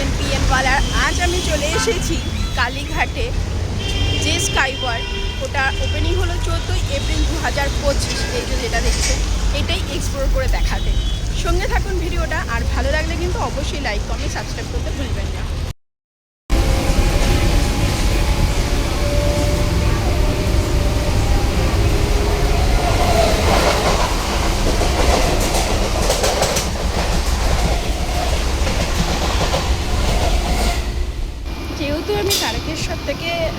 দেখছেন পিএন ওয়ালার আজ আমি চলে এসেছি কালীঘাটে যে স্কাই ওয়ার্ল্ড ওটা ওপেনিং হলো চোদ্দোই এপ্রিল দু হাজার পঁচিশ, এই যে যেটা দেখছেন, এটাই এক্সপ্লোর করে দেখাতে। সঙ্গে থাকুন ভিডিওটা, আর ভালো লাগলে কিন্তু অবশ্যই লাইক কমেন্ট সাবস্ক্রাইব করতে ভুলবেন না যেহেতু আমি তারকেশ্বর থেকে আহ,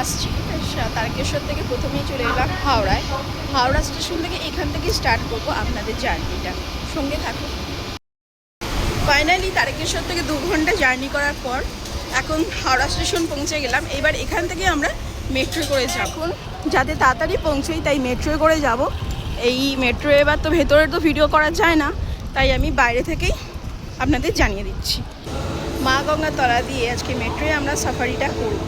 আসছি সা- তারকেশ্বর থেকে প্রথমেই চলে এলাম হাওড়ায় হাওড়া স্টেশন থেকে এখান থেকে স্টার্ট করব আপনাদের জার্নিটা সঙ্গে থাকুন ফাইনালি তারকেশ্বর থেকে দু ঘণ্টা জার্নি করার পর এখন হাওড়া স্টেশন পৌঁছে গেলাম। এবার এখান থেকে আমরা মেট্রো করে যাব। এখন যাতে তাড়াতাড়ি পৌঁছই তাই মেট্রোয় করে যাব। এই মেট্রো এবার তো ভেতরে তো ভিডিও করা যায় না তাই আমি বাইরে থেকেই আপনাদের জানিয়ে দিচ্ছি। মা গঙ্গার তলা দিয়ে আজকে মেট্রোয় আমরা সাফারিটা করব।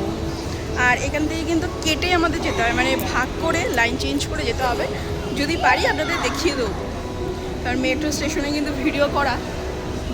আর এখান থেকে কিন্তু কেটে আমাদের যেতে হবে মানে ভাগ করে লাইন চেঞ্জ করে যেতে হবে। যদি পারি আপনাদের দেখিয়ে দেবো। কারণ মেট্রো স্টেশনে কিন্তু ভিডিও করা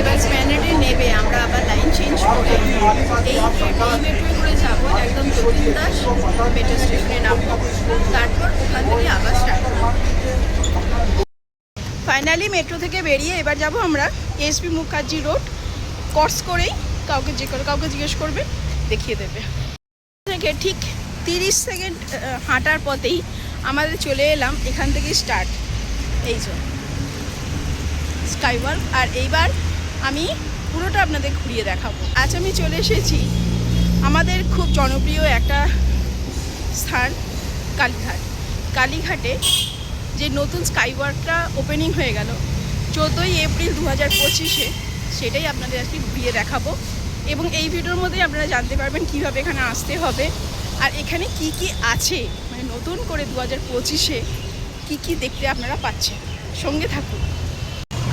এবার স্প্যানেটে নেবে, আমরা আবার লাইন চেঞ্জ করে এই মেট্রো করে যাব, একদম যতীন দাস মেট্রো স্টেশনে নামবো। তারপর ওখান থেকে আবার স্টার্ট ফাইনালি মেট্রো থেকে বেরিয়ে এবার যাব আমরা এসপি মুখার্জি রোড ক্রস করেই কাউকে যে কাউকে জিজ্ঞেস করবে, দেখিয়ে দেবে। থেকে ঠিক তিরিশ সেকেন্ড হাঁটার পথেই আমাদের চলে এলাম, এখান থেকে স্টার্ট এই জন্য স্কাইওয়ার্ক আর এইবার আমি পুরোটা আপনাদের ঘুরিয়ে দেখাবো। আজ আমি চলে এসেছি আমাদের খুব জনপ্রিয় একটা স্থান, কালীঘাট। কালীঘাটে যে নতুন স্কাইওয়ার্কটা ওপেনিং হয়ে গেল, চোদ্দোই এপ্রিল দু হাজার পঁচিশে সেটাই আপনাদের আজকে ঘুরিয়ে দেখাবো এবং এই ভিডিওর মধ্যেই আপনারা জানতে পারবেন কীভাবে এখানে আসতে হবে আর এখানে কি কি আছে মানে নতুন করে দু হাজার পঁচিশে কী কী দেখতে আপনারা পাচ্ছেন। সঙ্গে থাকুন।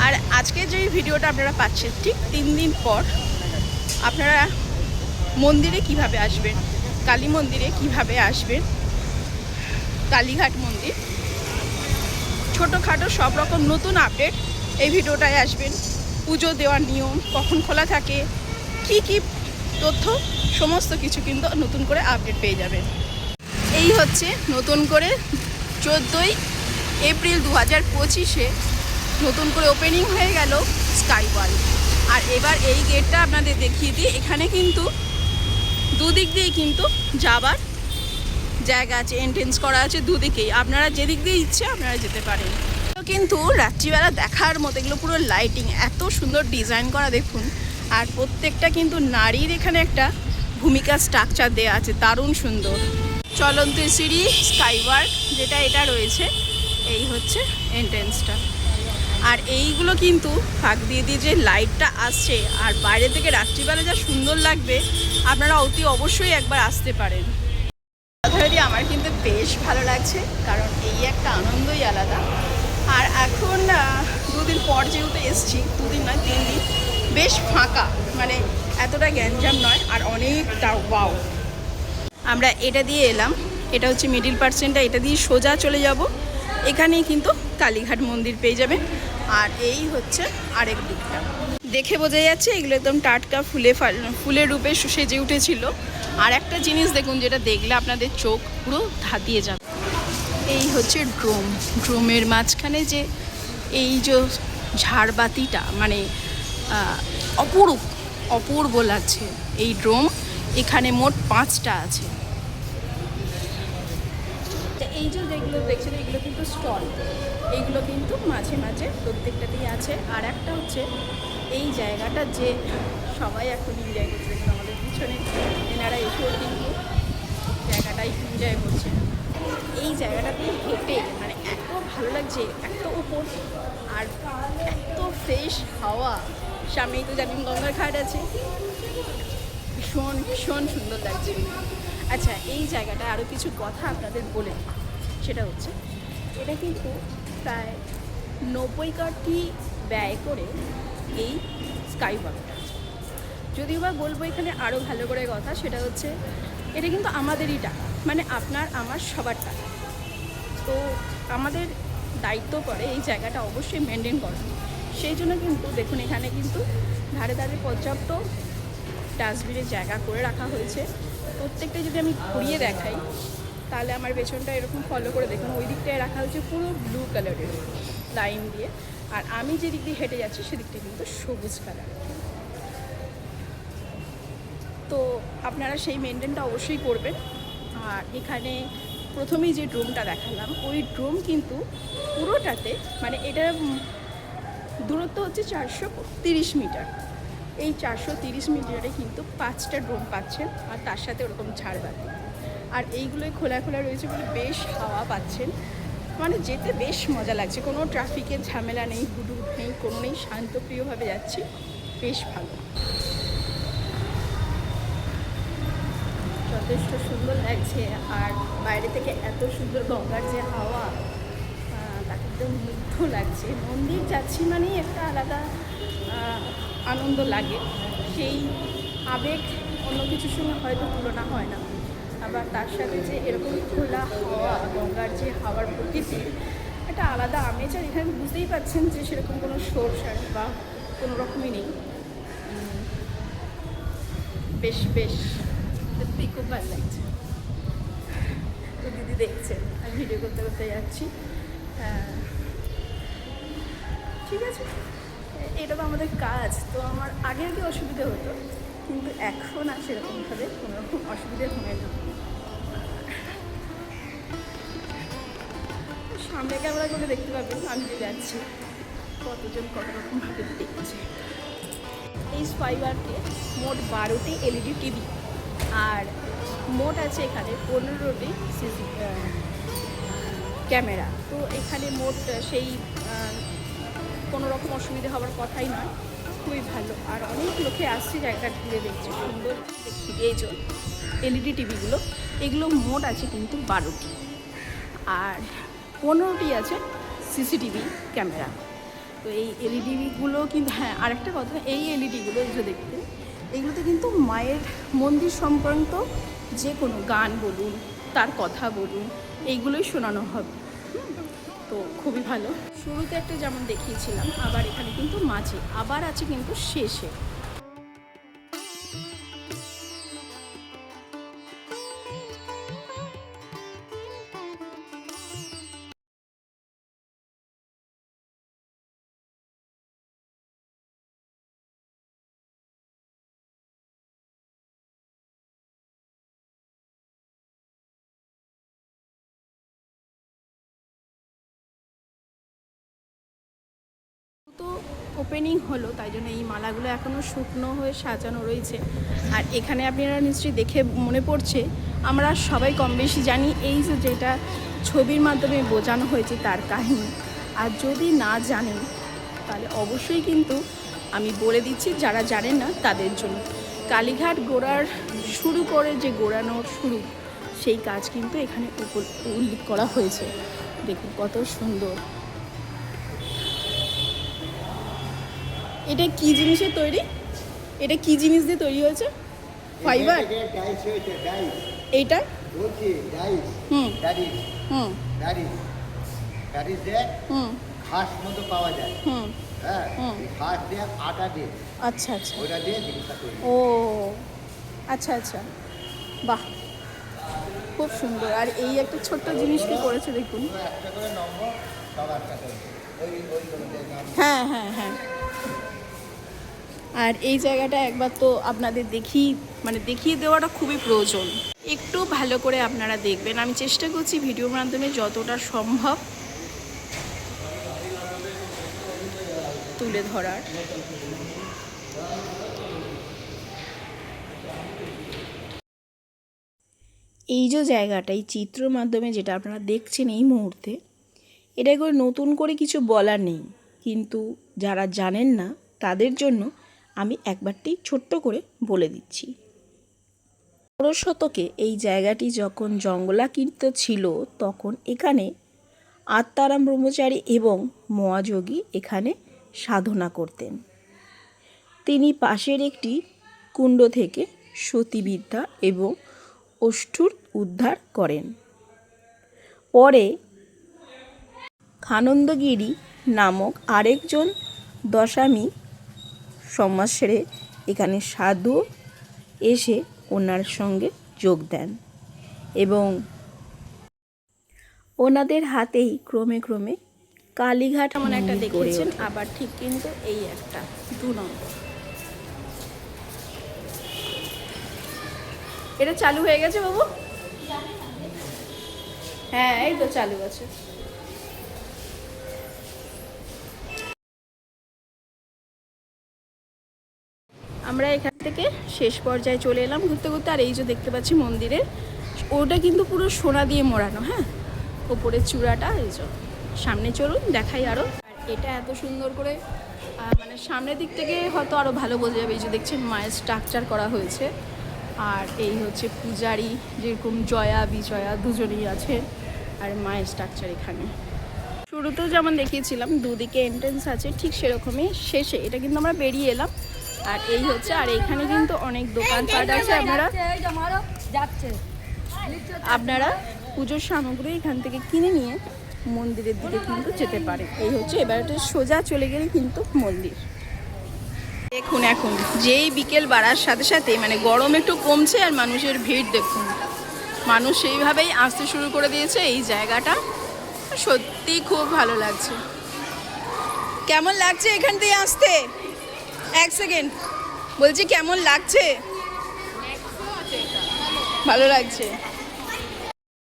আর আজকে যে ভিডিওটা আপনারা পাচ্ছেন, ঠিক তিন দিন পর আপনারা মন্দিরে কীভাবে আসবেন, কালী মন্দিরে কীভাবে আসবেন, কালীঘাট মন্দির, ছোটোখাটো সব রকম নতুন আপডেট এই ভিডিওটায় আসবেন। পুজো দেওয়ার নিয়ম, কখন খোলা থাকে, কি কি তথ্য, সমস্ত কিছু কিন্তু নতুন করে আপডেট পেয়ে যাবেন। এই হচ্ছে নতুন করে চোদ্দোই এপ্রিল দু হাজার পঁচিশে নতুন করে ওপেনিং হয়ে গেল স্কাই ওয়াল আর এবার এই গেটটা আপনাদের দেখিয়ে দিই। এখানে কিন্তু দুদিক দিয়েই কিন্তু যাবার জায়গা আছে এন্ট্রেন্স করা আছে দুদিকেই। আপনারা যেদিক দিয়ে ইচ্ছে আপনারা যেতে পারেন। কিন্তু রাত্রিবেলা দেখার মতো, এগুলো পুরো লাইটিং এত সুন্দর ডিজাইন করা দেখুন। আর প্রত্যেকটা কিন্তু নারীর এখানে একটা ভূমিকা স্ট্রাকচার দেওয়া আছে, দারুণ সুন্দর। চলন্ত সিঁড়ি স্কাইওয়ার্ক যেটা এটা রয়েছে, এই হচ্ছে এন্ট্রেন্সটা আর এইগুলো কিন্তু ফাঁক দিয়ে দিয়ে যে লাইটটা আসছে আর বাইরে থেকে রাত্রিবেলা যা সুন্দর লাগবে, আপনারা অতি অবশ্যই একবার আসতে পারেন। যথারীতি আমার কিন্তু বেশ ভালো লাগছে, কারণ এই একটা আনন্দই আলাদা। আর এখন দুদিন পর যেহেতু এসছি, দুদিন নয়, তিন দিন, বেশ ফাঁকা মানে এতটা গ্যাঞ্জাম নয়, আর অনেকটা ওয়াও আমরা এটা দিয়ে এলাম, এটা হচ্ছে মিডিল পার্সেন্টটা এটা দিয়ে সোজা চলে যাব। এখানেই কিন্তু কালীঘাট মন্দির পেয়ে যাবেন। আর এই হচ্ছে আরেক দিকটা। দেখে বোঝা যাচ্ছে এগুলো একদম টাটকা ফুলে ফাল- ফুলের রূপে সেজে উঠেছিল। আর একটা জিনিস দেখুন যেটা দেখলে আপনাদের চোখ পুরো ধাতিয়ে যাবে। এই হচ্ছে ড্রোম। ড্রোমের মাঝখানে যে এই যে ঝাড়বাতিটা মানে অপরূপ, অপূর্ব লাগছে এই ড্রোম। এখানে মোট পাঁচটা আছে। এই যে যেগুলো দেখছেন, এগুলো কিন্তু স্টল এইগুলো কিন্তু মাঝে মাঝে প্রত্যেকটাতেই আছে। আর একটা হচ্ছে, এই জায়গাটা যে সবাই এখন এনজয় করছে আমাদের পিছনে এনারা এসেও কিন্তু জায়গাটাই এনজয় করছে। এই জায়গাটাতে হেঁটে মানে এত ভালো লাগছে, এত উপর আর এত ফ্রেশ হাওয়া। সামনেই তো জানেন গঙ্গার ঘাট আছে। ভীষণ ভীষণ সুন্দর লাগছে। আচ্ছা এই জায়গাটা আরও কিছু কথা আপনাদের বলে। সেটা হচ্ছে, এটা কিন্তু প্রায় নব্বই কোটি ব্যয় করে এই স্কাই ওয়াকটা যদিও বা বলব এখানে আরও ভালো করে কথা, সেটা হচ্ছে এটা কিন্তু আমাদেরই টাকা মানে আপনার, আমার সবার টাকা। তো আমাদের দায়িত্ব করে এই জায়গাটা অবশ্যই মেনটেন করা। সেই জন্য কিন্তু দেখুন, এখানে কিন্তু ধারে ধারে পর্যাপ্ত ডাস্টবিনের জায়গা করে রাখা হয়েছে। প্রত্যেকটা যদি আমি ঘুরিয়ে দেখাই তাহলে আমার পেছনটা এরকম ফলো করে দেখুন। ওই দিকটায় রাখা হচ্ছে পুরো ব্লু কালারের লাইন দিয়ে। আর আমি যে দিক দিয়ে হেঁটে যাচ্ছি সেদিকটা কিন্তু সবুজ কালার তো আপনারা সেই মেনটেনটা অবশ্যই করবেন। আর এখানে প্রথমেই যে ড্রোমটা দেখালাম, ওই ড্রোম কিন্তু পুরোটাতে মানে এটা দূরত্ব হচ্ছে চারশো তিরিশ মিটার। এই চারশো তিরিশ মিটারে কিন্তু পাঁচটা ড্রোম পাচ্ছেন, আর তার সাথে ওরকম ছাড় ঝাড়বাতি আর এইগুলোই খোলা খোলা রয়েছে বলে বেশ হাওয়া পাচ্ছেন। মানে যেতে বেশ মজা লাগছে। কোনো ট্রাফিকের ঝামেলা নেই হুডু নেই, কোনো নেই। শান্তপ্রিয়ভাবে যাচ্ছি। বেশ ভালো। যথেষ্ট সুন্দর লাগছে। আর বাইরে থেকে এত সুন্দর গঙ্গার যে হাওয়া তাকে একদম মুগ্ধ লাগছে। মন্দির যাচ্ছি মানেই একটা আলাদা আনন্দ লাগে। সেই আবেগ অন্য কিছুর সঙ্গে হয়তো তুলনা হয় না। আবার তার সাথে যে এরকম খোলা হাওয়া, গঙ্গার যে হাওয়ার প্রকৃতি, একটা আলাদা আমেজ আর এখানে বুঝতেই পাচ্ছেন যে সেরকম কোনো সোর সার বা কোনো রকমই নেই। বেশ বেশ। খুব ভালো লাগছে। তো দিদি দেখছেন আমি ভিডিও করতে করতে যাচ্ছি। হ্যাঁ। ঠিক আছে। এটা তো আমাদের কাজ। তো আমার আগে আগে অসুবিধা হতো, কিন্তু এখন আর সেরকমভাবে কোনো রকম অসুবিধে হয় না। সামনে ক্যামেরা করে দেখতে পাবেন আমি যে যাচ্ছি। কতজন কত রকমভাবে দেখছে। এই স্পাইবারকে মোট বারোটি এলইডি টিভি আর মোট আছে এখানে পনেরোটি সিসি ক্যামেরা। তো এখানে মোট সেই কোনো রকম অসুবিধা হওয়ার কথাই নয়, খুবই ভালো। আর অনেক লোকে আসছে জায়গাটা ঘুরে দেখছে, সুন্দর দেখি এই যে এলইডি টিভিগুলো, এগুলো মোট আছে কিন্তু বারোটি। আর পনেরোটি আছে সিসিটিভি ক্যামেরা। তো এই এলইডিগুলো কিন্তু হ্যাঁ আরেকটা কথা, এই এলইডিগুলো যে দেখতে, এগুলোতে কিন্তু মায়ের মন্দির সংক্রান্ত যে কোনো গান বলুন, তার কথা বলুন, এইগুলোই শোনানো হবে। তো খুবই ভালো। শুরুতে একটা যেমন দেখিয়েছিলাম, আবার এখানে কিন্তু মাঝে, আবার আছে কিন্তু শেষে। তো ওপেনিং হলো, তাই জন্য এই মালাগুলো এখনও শুকনো হয়ে সাজানো রয়েছে। আর এখানে আপনারা নিশ্চয়ই দেখে মনে পড়ছে, আমরা সবাই কম বেশি জানি এই যে যেটা ছবির মাধ্যমে বোঝানো হয়েছে তার কাহিনী। আর যদি না জানেন, তাহলে অবশ্যই কিন্তু আমি বলে দিচ্ছি, যারা জানেন না তাদের জন্য। কালীঘাট গোড়ার শুরু করে যে গোড়ানোর শুরু, সেই কাজ কিন্তু এখানে উল্লেখ করা হয়েছে। দেখুন কত সুন্দর। এটা কি জিনিসের তৈরি? এটা কি জিনিস দিয়ে তৈরি হয়েছে? ফাইবার এইটা? হুম। হুম। হুম। ঘাস মতো পাওয়া যায়। হুম। হ্যাঁ ঘাস দিয়ে আটা দিয়ে। আচ্ছা আচ্ছা। ওটা দিয়ে জিনিসটা তৈরি। ও আচ্ছা আচ্ছা। বাহ। খুব সুন্দর। আর এই একটা ছোট্ট জিনিস কি করেছে দেখুন? একটা করে নম্বর সবার কাছে। ওই ওই করে হ্যাঁ হ্যাঁ হ্যাঁ। আর এই জায়গাটা একবার তো আপনাদের দেখি মানে দেখিয়ে দেওয়াটা খুবই প্রয়োজন। একটু ভালো করে আপনারা দেখবেন। আমি চেষ্টা করছি ভিডিওর মাধ্যমে যতটা সম্ভব তুলে ধরার। এই যে জায়গাটা, এই চিত্র মাধ্যমে যেটা আপনারা দেখছেন এই মুহূর্তে, এটা করে নতুন করে কিছু বলার নেই। কিন্তু যারা জানেন না, তাদের জন্য আমি একবারটি ছোট্ট করে বলে দিচ্ছি। ষোড়শ শতকে এই জায়গাটি যখন জঙ্গলাকীর্ত ছিল, তখন এখানে আত্মারাম ব্রহ্মচারী এবং মহাযোগী এখানে সাধনা করতেন। তিনি পাশের একটি কুণ্ড থেকে সতীবিদ্যা এবং অষ্টুর উদ্ধার করেন। পরে খানন্দগিরি নামক আরেকজন দশামী সমাজ সেরে এখানে সাধু এসে ওনার সঙ্গে যোগ দেন এবং ওনাদের হাতেই ক্রমে ক্রমে কালীঘাট এমন একটা দেখিয়েছেন আবার ঠিক কিন্তু এই একটা দু নম্বর। এটা চালু হয়ে গেছে বাবু? হ্যাঁ এই তো চালু আছে। আমরা এখান থেকে শেষ পর্যায়ে চলে এলাম ঘুরতে ঘুরতে, আর এই যে দেখতে পাচ্ছি মন্দিরের, ওটা কিন্তু পুরো সোনা দিয়ে মোড়ানো হ্যাঁ? ওপরের চূড়াটা, এই যে সামনে চলুন, দেখাই আরও আর এটা এত সুন্দর করে মানে সামনের দিক থেকে হয়তো আরও ভালো বোঝা যাবে, এই যে দেখছেন মায়ের স্ট্রাকচার করা হয়েছে। আর এই হচ্ছে পূজারি, যেরকম জয়া বিজয়া দুজনেই আছে, আর মায়ের স্ট্রাকচার এখানে। শুরুতেও যেমন দেখিয়েছিলাম, দুদিকে এন্ট্রেন্স আছে, ঠিক সেরকমই শেষে, এটা কিন্তু আমরা বেরিয়ে এলাম। আর এই হচ্ছে, আর এখানে কিন্তু অনেক দোকানপাট আছে, আপনারা আপনারা পুজোর সামগ্রী এখান থেকে কিনে নিয়ে মন্দিরের দিকে কিন্তু যেতে পারে এই হচ্ছে, এবার সোজা চলে গেলে কিন্তু মন্দির। দেখুন এখন, যেই বিকেল বাড়ার সাথে সাথে মানে গরম একটু কমছে আর মানুষের ভিড় দেখুন। মানুষ সেইভাবেই আসতে শুরু করে দিয়েছে, এই জায়গাটা সত্যি খুব ভালো লাগছে। কেমন লাগছে এখান থেকে আসতে? এক সেকেন্ড। বলছি, কেমন লাগছে? ভালো লাগছে।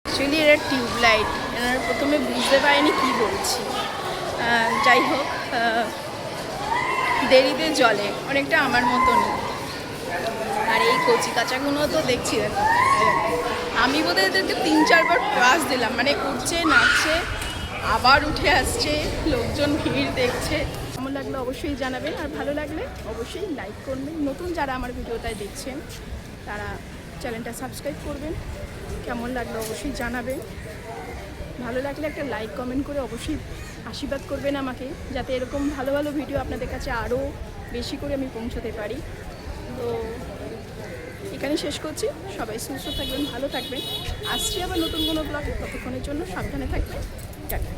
অ্যাকচুয়ালি এটা টিউবলাইট। এনারা প্রথমে বুঝতে পারেনি কি বলছি। যাই হোক দেরিতে জলে। অনেকটা আমার মতনই। আর এই কচি কাঁচাগুলো তো দেখছি, দেখো। আমি বোধহয় এদেরকে তিন, চারবার ক্লাস দিলাম। মানে উঠছে, নাচছে, আবার উঠে আসছে, লোকজন ভিড় দেখছে। অবশ্যই জানাবেন আর ভালো লাগলে অবশ্যই লাইক করবেন। নতুন যারা আমার ভিডিওটায় দেখছেন, তারা চ্যানেলটা সাবস্ক্রাইব করবেন। কেমন লাগল অবশ্যই জানাবেন। ভালো লাগলে একটা লাইক কমেন্ট করে অবশ্যই আশীর্বাদ করবেন আমাকে, যাতে এরকম ভালো ভালো ভিডিও আপনাদের কাছে আরও বেশি করে আমি পৌঁছতে পারি। তো এখানে শেষ করছি। সবাই সুস্থ থাকবেন, ভালো থাকবেন। আসছি আবার নতুন কোনো ব্লগে ততক্ষণের জন্য সাবধানে থাকবেন। টাটা।